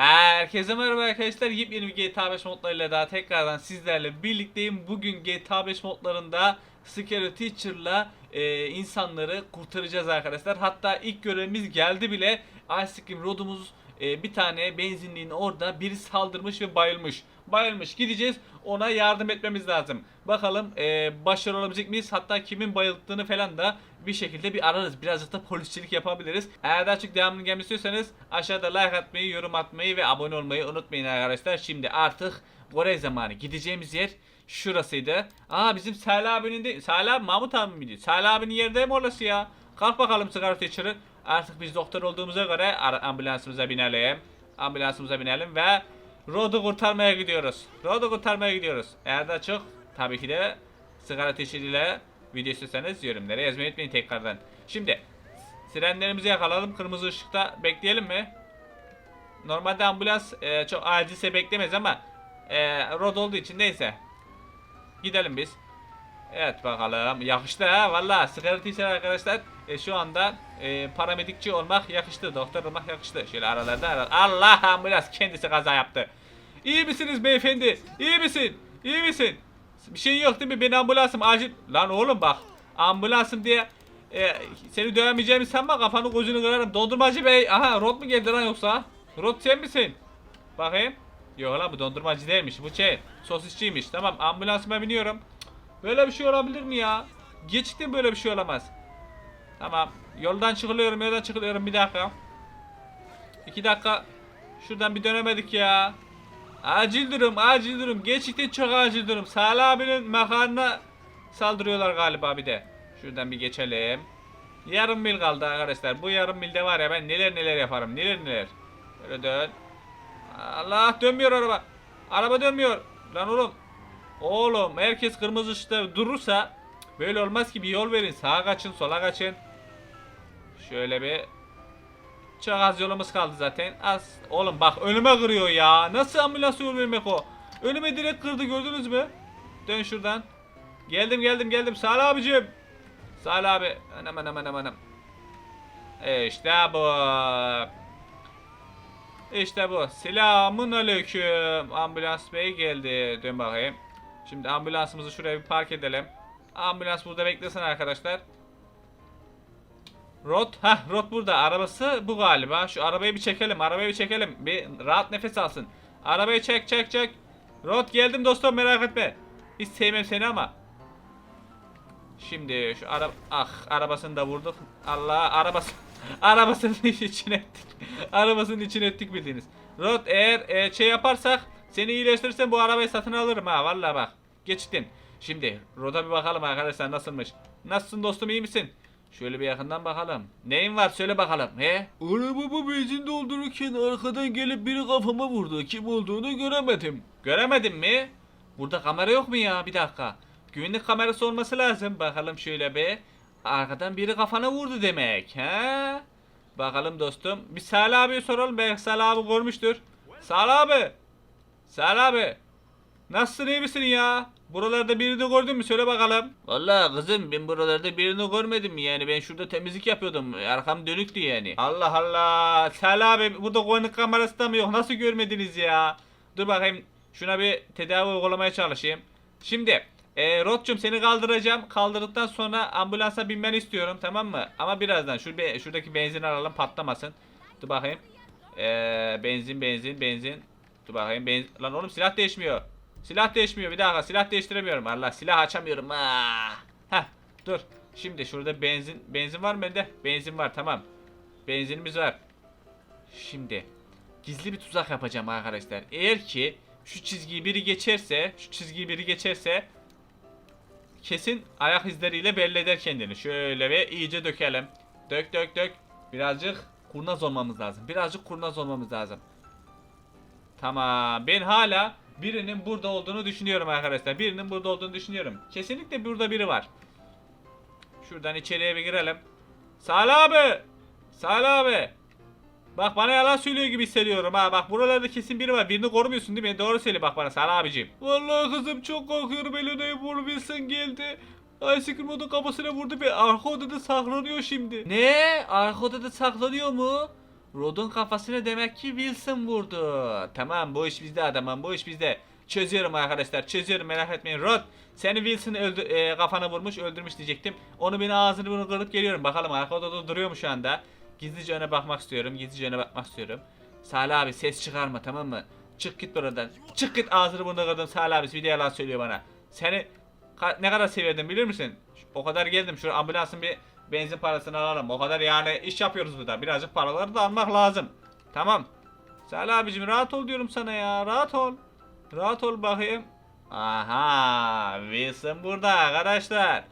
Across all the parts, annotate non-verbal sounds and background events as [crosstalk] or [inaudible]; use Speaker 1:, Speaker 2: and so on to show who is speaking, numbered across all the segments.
Speaker 1: Herkese merhaba arkadaşlar. Yepyeni bir GTA 5 modlarıyla daha tekrardan sizlerle birlikteyim. Bugün GTA 5 modlarında Scary Teacher'la e, insanları kurtaracağız arkadaşlar. Hatta ilk görevimiz geldi bile. Ice Cream Road'umuz e, bir tane benzinliğin orada biri saldırmış ve bayılmış. Bayılmış. Gideceğiz ona yardım etmemiz lazım. Bakalım e, başarılı olabilecek miyiz? Hatta kimin bayılttığını falan da bir şekilde bir ararız. Birazcık da polisçilik yapabiliriz. Eğer daha çok devamını gelmek istiyorsanız aşağıda like atmayı, yorum atmayı ve abone olmayı unutmayın arkadaşlar. Şimdi artık görev zamanı. Gideceğimiz yer şurasıydı. Aa bizim Salih abinin de... Salih abi Mahmut abi miydi? Salih abinin yerinde mi orası ya? Kalk bakalım sigara teacher'ı. Artık biz doktor olduğumuza göre ambulansımıza binelim. Ambulansımıza binelim ve Rod'u kurtarmaya gidiyoruz. Rod'u kurtarmaya gidiyoruz. Eğer daha çok tabii ki de sigara teacher'ıyla video istiyorsanız yorumlara yazmayı unutmayın tekrardan. Şimdi sirenlerimizi yakalayalım. Kırmızı ışıkta bekleyelim mi? Normalde ambulans e, çok acilse beklemez ama e, rod olduğu için neyse. Gidelim biz. Evet bakalım. Yakıştı ha valla. Sigara teacher arkadaşlar e, şu anda e, paramedikçi olmak yakıştı. Doktor olmak yakıştı. Şöyle aralarda ara. Allah ambulans kendisi kaza yaptı. İyi misiniz beyefendi? İyi misin? İyi misin? Bir şey yok değil mi? Ben ambulansım acil. Lan oğlum bak. Ambulansım diye e, seni dövemeyeceğimi sanma kafanı gözünü kırarım. Dondurmacı bey. Aha Rod mu geldi lan yoksa? Rod sen misin? Bakayım. Yok lan bu dondurmacı değilmiş. Bu şey sosisçiymiş. Tamam ambulansıma biniyorum. Böyle bir şey olabilir mi ya? Geçti böyle bir şey olamaz. Tamam. Yoldan çıkılıyorum yoldan çıkılıyorum bir dakika. İki dakika. Şuradan bir dönemedik ya. Acil durum acil durum. Gerçekten çok acil durum. Salih abinin makarna saldırıyorlar galiba bir de. Şuradan bir geçelim. Yarım mil kaldı arkadaşlar. Bu yarım milde var ya ben neler neler yaparım. Neler neler. Böyle dön. Allah dönmüyor araba. Araba dönmüyor. Lan oğlum. Oğlum herkes kırmızı ışıkta durursa böyle olmaz ki bir yol verin. Sağa kaçın sola kaçın. Şöyle bir çok az yolumuz kaldı zaten. Az. Oğlum bak önüme kırıyor ya. Nasıl ambulans yol vermek o? Önüme direkt kırdı gördünüz mü? Dön şuradan. Geldim geldim geldim. Salih abicim. Salih abi. Anam anam anam anam. İşte bu. İşte bu. Selamun aleyküm. Ambulans bey geldi. Dön bakayım. Şimdi ambulansımızı şuraya bir park edelim. Ambulans burada beklesin arkadaşlar. Rod, ha Rod burada. Arabası bu galiba. Şu arabayı bir çekelim. Arabayı bir çekelim. Bir rahat nefes alsın. Arabayı çek çek çek. Rod geldim dostum merak etme. Hiç sevmem seni ama. Şimdi şu ara ah arabasını da vurduk. Allah arabası [laughs] arabasının içine ettik. arabasının içine ettik bildiğiniz. Rod eğer e, şey yaparsak seni iyileştirirsen bu arabayı satın alırım ha vallahi bak. Geçtin. Şimdi Rod'a bir bakalım arkadaşlar nasılmış. Nasılsın dostum iyi misin? Şöyle bir yakından bakalım. Neyin var söyle bakalım. He?
Speaker 2: Arabama benzin doldururken arkadan gelip biri kafama vurdu. Kim olduğunu göremedim.
Speaker 1: Göremedin mi? Burada kamera yok mu ya? Bir dakika. Güvenlik kamerası olması lazım. Bakalım şöyle bir. Arkadan biri kafana vurdu demek. He? Bakalım dostum. Bir Salih abiye soralım. Belki Salih abi görmüştür. Salih abi. Salih abi. Nasılsın iyi misin ya? Buralarda birini gördün mü? Söyle bakalım. Vallahi kızım ben buralarda birini görmedim yani. Ben şurada temizlik yapıyordum. Arkam dönüktü yani. Allah Allah. Salih abi burada güvenlik kamerası da mı yok? Nasıl görmediniz ya? Dur bakayım. Şuna bir tedavi uygulamaya çalışayım. Şimdi e, Rotçum seni kaldıracağım. Kaldırdıktan sonra ambulansa binmeni istiyorum tamam mı? Ama birazdan şu be- şuradaki benzin alalım patlamasın. Dur bakayım. E, benzin benzin benzin. Dur bakayım benzin. Lan oğlum silah değişmiyor. Silah değişmiyor bir dakika silah değiştiremiyorum. Allah silah açamıyorum. Heh dur. Şimdi şurada benzin benzin var mı bende? Benzin var tamam. Benzinimiz var. Şimdi gizli bir tuzak yapacağım arkadaşlar. Eğer ki şu çizgiyi biri geçerse, şu çizgiyi biri geçerse kesin ayak izleriyle belli eder kendini. Şöyle ve iyice dökelim. Dök dök dök. Birazcık kurnaz olmamız lazım. Birazcık kurnaz olmamız lazım. Tamam. Ben hala birinin burada olduğunu düşünüyorum arkadaşlar. Birinin burada olduğunu düşünüyorum. Kesinlikle burada biri var. Şuradan içeriye bir girelim. Salih abi. Salih abi. Bak bana yalan söylüyor gibi hissediyorum ha. Bak buralarda kesin biri var. Birini korumuyorsun değil mi? Doğru söyle bak bana Salih abicim.
Speaker 2: Vallahi kızım çok korkuyorum Elena'yı vurbilsin geldi. Ice Cream onun kafasına vurdu ve arka odada saklanıyor şimdi.
Speaker 1: Ne? Arka odada saklanıyor mu? Rod'un kafasını demek ki Wilson vurdu. Tamam bu iş bizde adamım bu iş bizde. Çözüyorum arkadaşlar çözüyorum merak etmeyin. Rod seni Wilson öldü, e, kafana vurmuş öldürmüş diyecektim. Onu beni ağzını bunu kırıp geliyorum. Bakalım arka odada duruyor mu şu anda? Gizlice öne bakmak istiyorum. Gizlice öne bakmak istiyorum. Salih abi ses çıkarma tamam mı? Çık git buradan. Çık git ağzını burnunu kırdım Salih abi bir de yalan söylüyor bana. Seni ne kadar seviyordum bilir misin? O kadar geldim şu ambulansın bir benzin parasını alalım. O kadar yani iş yapıyoruz burada. Birazcık paraları da almak lazım. Tamam. Salih abicim rahat ol diyorum sana ya. Rahat ol. Rahat ol bakayım. Aha, Wilson burada arkadaşlar.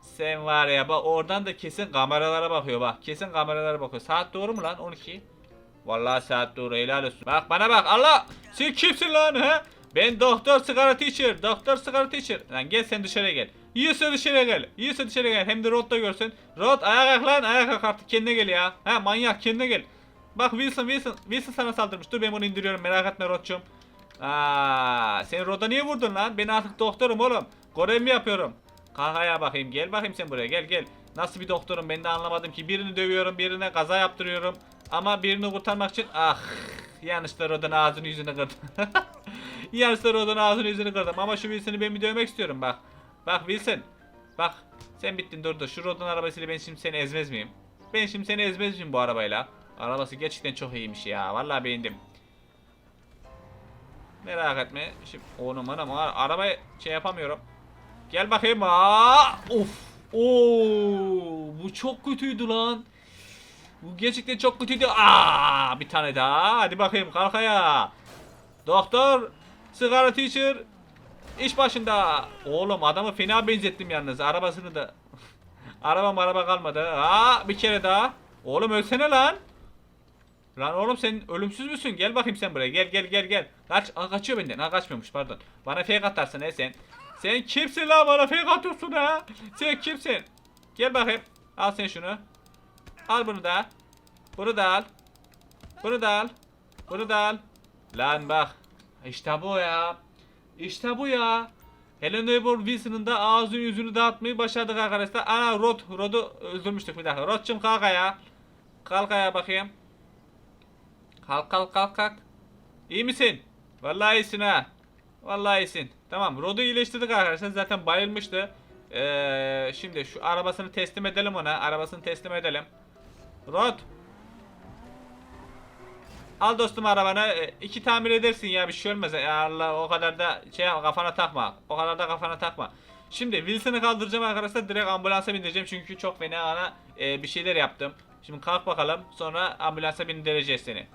Speaker 1: Sen var ya bak oradan da kesin kameralara bakıyor bak. Kesin kameralara bakıyor. Saat doğru mu lan 12? Vallahi saat doğru helal olsun. Bak bana bak Allah. Sen kimsin lan he? Ben doktor sigara teacher. Doktor sigara teacher. Lan gel sen dışarı gel. Yiyorsa dışarı gel. Yiyorsa dışarı gel. Hem de Rod da görsün. Rod ayağa kalk lan. Ayağa kalk artık kendine gel ya. Ha manyak kendine gel. Bak Wilson Wilson. Wilson sana saldırmış. Dur ben bunu indiriyorum merak etme Rod'cum. Aa, sen Rod'a niye vurdun lan? Ben artık doktorum oğlum. Görev mi yapıyorum? Kalk ayağa bakayım. Gel bakayım sen buraya. Gel gel. Nasıl bir doktorum ben de anlamadım ki. Birini dövüyorum, birine kaza yaptırıyorum. Ama birini kurtarmak için ah yanlışlar Rod'un ağzını yüzünü kırdım. [laughs] yanlışlar Rod'un ağzını yüzünü kırdım. Ama şu Wilson'ı ben bir dövmek istiyorum bak. Bak Wilson. Bak sen bittin dur dur. Şu Rod'un arabasıyla ben şimdi seni ezmez miyim? Ben şimdi seni ezmez miyim bu arabayla? Arabası gerçekten çok iyiymiş ya. Vallahi beğendim. Merak etme. Şimdi oğlum anam ara- arabayı şey yapamıyorum. Gel bakayım. Aa, of. Oo, bu çok kötüydü lan. Bu gerçekten çok kötüydü. Aa, bir tane daha. Hadi bakayım kalk ayağa. Doktor, sigara teacher, iş başında. Oğlum adamı fena benzettim yalnız. Arabasını da. [laughs] araba araba kalmadı. Aa, bir kere daha. Oğlum ölsene lan. Lan oğlum sen ölümsüz müsün? Gel bakayım sen buraya. Gel gel gel gel. Kaç. Aa, kaçıyor benden. Ha kaçmıyormuş pardon. Bana fake atarsın he sen. Sen kimsin lan bana fake atıyorsun ha? Sen kimsin? Gel bakayım. Al sen şunu. Al bunu da. Bunu da al. Bunu da al. Bunu da al. Lan bak. İşte bu ya. İşte bu ya. Helen Weber Wilson'ın da ağzını yüzünü dağıtmayı başardık arkadaşlar. Ana Rod. Rod'u öldürmüştük bir dakika. Rod'cum kalk ayağa. Kalk ayağa bakayım. Kalk kalk kalk kalk. İyi misin? Vallahi iyisin ha. Vallahi iyisin. Tamam Rod'u iyileştirdik arkadaşlar. Zaten bayılmıştı. Ee, şimdi şu arabasını teslim edelim ona. Arabasını teslim edelim. Rod. Al dostum arabanı. Ee, iki tamir edersin ya bir şey olmaz. Ya Allah o kadar da şey kafana takma. O kadar da kafana takma. Şimdi Wilson'ı kaldıracağım arkadaşlar. Direkt ambulansa bindireceğim. Çünkü çok fena ana e, bir şeyler yaptım. Şimdi kalk bakalım. Sonra ambulansa bindireceğiz seni.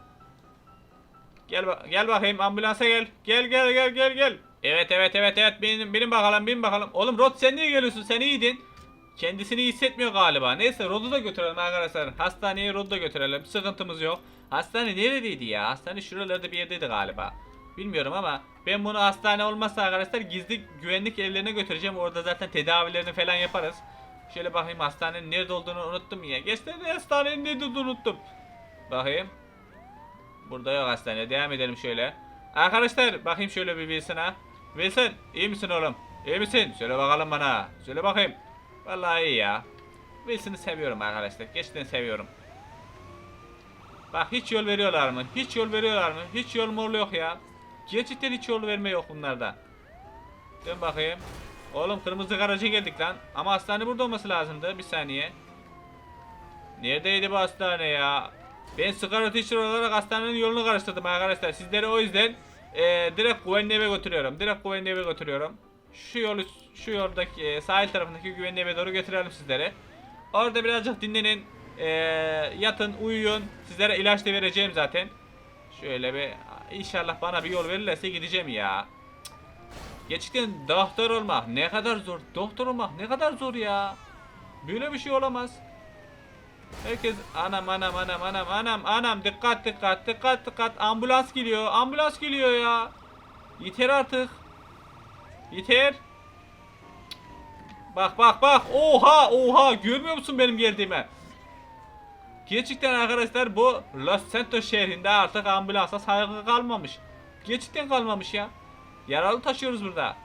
Speaker 1: Gel gel bakayım ambulansa gel. Gel gel gel gel gel. Evet evet evet evet benim benim bakalım benim bakalım. Oğlum Rod sen niye geliyorsun? Sen iyiydin. Kendisini hissetmiyor galiba. Neyse Rod'u da götürelim arkadaşlar. Hastaneye Rod'u da götürelim. Sıkıntımız yok. Hastane neredeydi ya? Hastane şuralarda bir yerdeydi galiba. Bilmiyorum ama ben bunu hastane olmazsa arkadaşlar gizli güvenlik evlerine götüreceğim. Orada zaten tedavilerini falan yaparız. Şöyle bakayım hastanenin nerede olduğunu unuttum ya. Geçten hastanenin nerede olduğunu unuttum. Bakayım. Burada yok hastane. Devam edelim şöyle. Arkadaşlar bakayım şöyle bir Wilson'a. Wilson iyi misin oğlum? İyi misin? Söyle bakalım bana. Söyle bakayım. Vallahi iyi ya. Wilson'ı seviyorum arkadaşlar. Gerçekten seviyorum. Bak hiç yol veriyorlar mı? Hiç yol veriyorlar mı? Hiç yol mol yok ya. Gerçekten hiç yol verme yok bunlarda. Dön bakayım. Oğlum kırmızı garaja geldik lan. Ama hastane burada olması lazımdı. Bir saniye. Neredeydi bu hastane ya? Ben sigara teacher olarak hastanenin yolunu karıştırdım arkadaşlar. Sizleri o yüzden e, direkt güvenli eve götürüyorum. Direkt güvenli eve götürüyorum. Şu yolu şu yoldaki e, sahil tarafındaki güvenli eve doğru götürelim sizleri. Orada birazcık dinlenin. e, yatın, uyuyun. Sizlere ilaç da vereceğim zaten. Şöyle bir inşallah bana bir yol verirlerse gideceğim ya. Cık. Gerçekten doktor olmak ne kadar zor. Doktor olmak ne kadar zor ya. Böyle bir şey olamaz. Herkes anam anam anam anam anam anam dikkat dikkat dikkat dikkat ambulans geliyor ambulans geliyor ya. Yeter artık. Yeter. Bak bak bak oha oha görmüyor musun benim geldiğimi? Gerçekten arkadaşlar bu Los Santos şehrinde artık ambulansa saygı kalmamış. Gerçekten kalmamış ya. Yaralı taşıyoruz burada.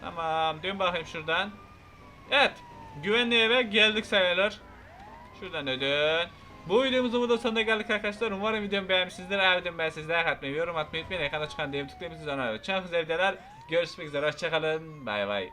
Speaker 1: Tamam dön bakayım şuradan. Evet güvenli eve geldik sayılır. Şuradan da dön. Bu videomuzun burada sonuna geldik arkadaşlar. Umarım videomu beğenmişsinizdir. Eğer videomu beğendiyseniz like atmayı, yorum atmayı unutmayın. Ekranda çıkan diye tıklamayı unutmayın. Çok güzel videolar. Görüşmek üzere. Hoşçakalın. Bay bay.